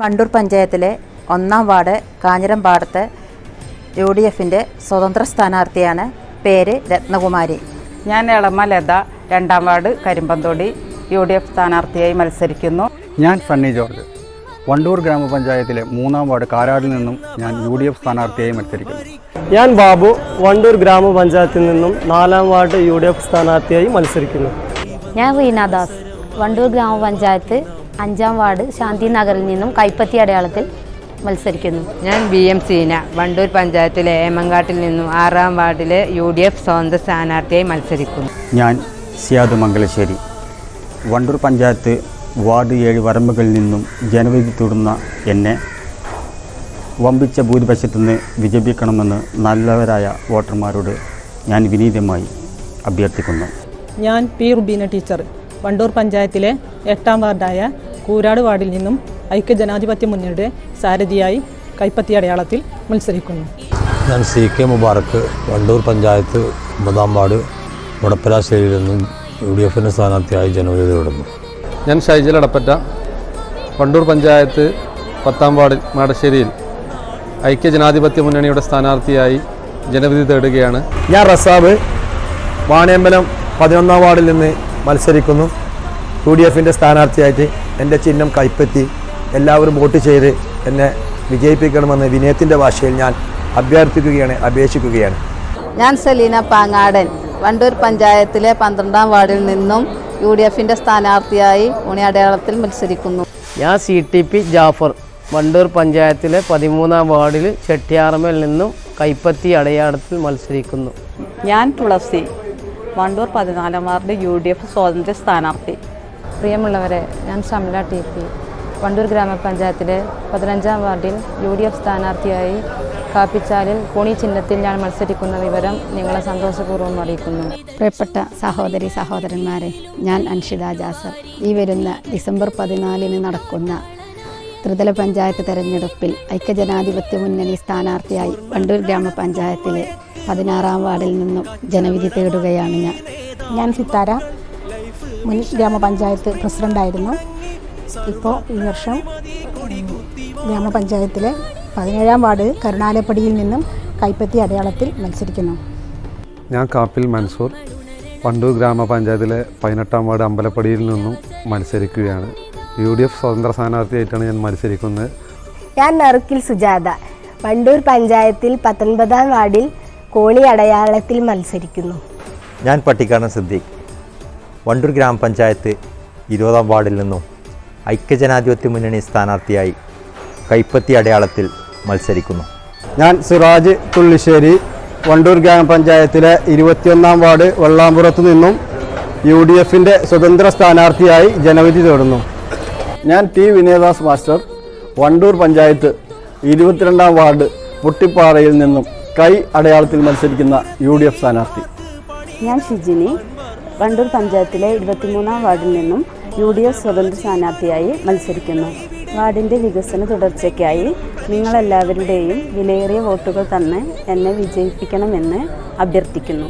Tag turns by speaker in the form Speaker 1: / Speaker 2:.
Speaker 1: വണ്ടൂർ പഞ്ചായത്തിലെ ഒന്നാം ward കാഞ്ഞിരമ്പാടത്ത് U D എഫിന്റെ സ്വതന്ത്ര സ്ഥാനാർത്ഥിയാണ് പേര് രത്നകുമാരി.
Speaker 2: ഞാൻ എളമ ലത രണ്ടാം ward Karimpanthodi U D F സ്ഥാനാർത്ഥിയായി മത്സരിക്കുന്നു.
Speaker 3: ഞാൻ സണ്ണി ജോർജ്. വണ്ടൂർ ഗ്രാമപഞ്ചായത്തിലെ മൂന്നാം വാർഡ് കാരാടിൽ നിന്നും ഞാൻ യു ഡി എഫ് സ്ഥാനാർത്ഥിയായി മത്സരിക്കുന്നു.
Speaker 4: ഞാൻ ബാബു വണ്ടൂർ ഗ്രാമപഞ്ചായത്തിൽ നിന്നും നാലാം വാർഡ് യു ഡി എഫ് സ്ഥാനാർത്ഥിയായി മത്സരിക്കുന്നു.
Speaker 5: ഞാൻ റീനാദാസ് വണ്ടൂർ ഗ്രാമപഞ്ചായത്ത് അഞ്ചാം വാർഡ് ശാന്തി നഗറിൽ നിന്നും കൈപ്പത്തി അടയാളത്തിൽ മത്സരിക്കുന്നു.
Speaker 6: ഞാൻ ബി എം സീന വണ്ടൂർ പഞ്ചായത്തിലെ ഏമങ്കാട്ടിൽ നിന്നും ആറാം വാർഡിലെ യു ഡി എഫ് സ്വതന്ത്ര സ്ഥാനാർത്ഥിയായി മത്സരിക്കുന്നു.
Speaker 3: ഞാൻ സിയാദ് മംഗലശ്ശേരി. വണ്ടൂർ പഞ്ചായത്ത് വാർഡ് ഏഴ് വരമ്പുകളിൽ നിന്നും ജനവിധി തൊടുന്ന എന്നെ വമ്പിച്ച ഭൂരിപക്ഷത്തു നിന്ന് വിജയിപ്പിക്കണമെന്ന് നല്ലവരായ വോട്ടർമാരോട് ഞാൻ വിനീതമായി അഭ്യർത്ഥിക്കുന്നു.
Speaker 7: ഞാൻ പി റുബീന ടീച്ചർ വണ്ടൂർ പഞ്ചായത്തിലെ എട്ടാം വാർഡായ കൂരാട് വാർഡിൽ നിന്നും ഐക്യ ജനാധിപത്യ മുന്നണിയുടെ സാരഥിയായി കൈപ്പത്തി അടയാളത്തിൽ മത്സരിക്കുന്നു.
Speaker 8: ഞാൻ സി കെ മുബാറക്ക് വണ്ടൂർ പഞ്ചായത്ത് ഒമ്പതാം വാർഡ് മുടപ്പരാശ്ശേരിയിൽ നിന്നും യു ഡി എഫിന്റെ സ്ഥാനാർത്ഥിയായി ജനവിധി തേടുന്നു.
Speaker 9: ഞാൻ ഷൈജൽ അടപ്പറ്റ വണ്ടൂർ പഞ്ചായത്ത് പത്താം വാർഡ് മാടശ്ശേരിയിൽ ഐക്യ ജനാധിപത്യ മുന്നണിയുടെ സ്ഥാനാർത്ഥിയായി ജനവിധി തേടുകയാണ്.
Speaker 4: ഞാൻ റസാബ് വാണിയമ്പലം പതിനൊന്നാം വാർഡിൽ നിന്ന് മത്സരിക്കുന്നു. യു ഡി എഫിന്റെ സ്ഥാനാർത്ഥിയായിട്ട് എന്റെ ചിഹ്നം കൈപ്പറ്റി എല്ലാവരും വോട്ട് ചെയ്ത് എന്നെ വിജയിപ്പിക്കണമെന്ന് വിനയത്തിന്റെ ഭാഷയിൽ ഞാൻ അഭ്യർത്ഥിക്കുകയാണ് അപേക്ഷിക്കുകയാണ്.
Speaker 1: ഞാൻ സെലീന പാങ്ങാടൻ വണ്ടൂർ പഞ്ചായത്തിലെ പന്ത്രണ്ടാം വാർഡിൽ നിന്നും യു ഡി എഫിന്റെ സ്ഥാനാർത്ഥിയായി ഉണി അടയാളത്തിൽ മത്സരിക്കുന്നു.
Speaker 4: ഞാൻ C T P Jafar Wandoor പഞ്ചായത്തിലെ പതിമൂന്നാം വാർഡിൽ ചെട്ടിയാറമ്മയിൽ നിന്നും കൈപ്പത്തി അടയാളത്തിൽ മത്സരിക്കുന്നു.
Speaker 2: ഞാൻ തുളസി വണ്ടൂർ പതിനാലാം വാർഡ് യു ഡി എഫ് സ്വാതന്ത്ര്യ സ്ഥാനാർത്ഥി.
Speaker 5: പ്രിയമുള്ളവരെ ഞാൻ ഷംല ടി പി. വണ്ടൂർ ഗ്രാമപഞ്ചായത്തിലെ പതിനഞ്ചാം വാർഡിൽ യു ഡി എഫ് സ്ഥാനാർത്ഥിയായി കാപ്പിച്ചാലിൽ കോണി ചിഹ്നത്തിൽ ഞാൻ മത്സരിക്കുന്ന വിവരം നിങ്ങളെ സന്തോഷപൂർവം അറിയിക്കുന്നു.
Speaker 10: പ്രിയപ്പെട്ട സഹോദരി സഹോദരന്മാരെ ഞാൻ അൻഷിത ജാസർ. ഈ വരുന്ന ഡിസംബർ പതിനാലിന് നടക്കുന്ന ത്രിതല പഞ്ചായത്ത് തെരഞ്ഞെടുപ്പിൽ ഐക്യജനാധിപത്യ മുന്നണി സ്ഥാനാർത്ഥിയായി വണ്ടൂർ ഗ്രാമപഞ്ചായത്തിലെ പതിനാറാം വാർഡിൽ നിന്നും ജനവിധി തേടുകയാണ് ഞാൻ.
Speaker 11: ഞാൻ സിത്താര. മുൻ ഗ്രാമപഞ്ചായത്ത് പ്രസിഡന്റായിരുന്നു ഇപ്പോൾ ഈ വർഷം ഗ്രാമപഞ്ചായത്തിലെ പതിനേഴാം വാർഡ് കരുണാലപ്പടിയിൽ നിന്നും കൈപ്പത്തി അടയാളത്തിൽ മത്സരിക്കുന്നു.
Speaker 9: ഞാൻ കാപ്പിൽ മൻസൂർ. പണ്ടൂർ ഗ്രാമപഞ്ചായത്തിലെ പതിനെട്ടാം വാർഡ് അമ്പലപ്പടിയിൽ നിന്നും മത്സരിക്കുകയാണ്. യു ഡി എഫ് സ്വതന്ത്ര സ്ഥാനാർത്ഥിയായിട്ടാണ് ഞാൻ മത്സരിക്കുന്നത്.
Speaker 11: ഞാൻ നറുക്കിൽ സുജാത. പണ്ടൂർ പഞ്ചായത്തിൽ പത്തൊൻപതാം വാർഡിൽ കോണി അടയാളത്തിൽ മത്സരിക്കുന്നു.
Speaker 8: ഞാൻ പട്ടിക്കാടൻ സിദ്ദീഖ്. വണ്ടൂർ ഗ്രാമപഞ്ചായത്ത് ഇരുപതാം വാർഡിൽ നിന്നും ഐക്യജനാധിപത്യ മുന്നണി സ്ഥാനാർത്ഥിയായി കൈപ്പത്തി അടയാളത്തിൽ മത്സരിക്കുന്നു.
Speaker 4: ഞാൻ സിറാജ് തുള്ളിശ്ശേരി വണ്ടൂർ ഗ്രാമപഞ്ചായത്തിലെ ഇരുപത്തിയൊന്നാം വാർഡ് വെള്ളാമ്പുറത്ത് നിന്നും യു ഡി എഫിന്റെ സ്വതന്ത്ര സ്ഥാനാർത്ഥിയായി ജനവിധി തേടുന്നു. ഞാൻ ടി വിനയദാസ് മാസ്റ്റർ വണ്ടൂർ പഞ്ചായത്ത് ഇരുപത്തിരണ്ടാം വാർഡ് പുട്ടിപ്പാറയിൽ നിന്നും കൈ അടയാളത്തിൽ മത്സരിക്കുന്ന യു ഡി എഫ് സ്ഥാനാർത്ഥി.
Speaker 5: ഞാൻ ഷിജിനി വണ്ടൂർ പഞ്ചായത്തിലെ ഇരുപത്തിമൂന്നാം വാർഡിൽ നിന്നും യു ഡി എഫ് സ്വതന്ത്ര സ്ഥാനാർത്ഥിയായി മത്സരിക്കുന്നു. വാർഡിന്റെ വികസന തുടർച്ചയ്ക്കായി നിങ്ങളെല്ലാവരുടെയും വിലയേറിയ വോട്ടുകൾ തന്ന് എന്നെ വിജയിപ്പിക്കണമെന്ന് അഭ്യർത്ഥിക്കുന്നു.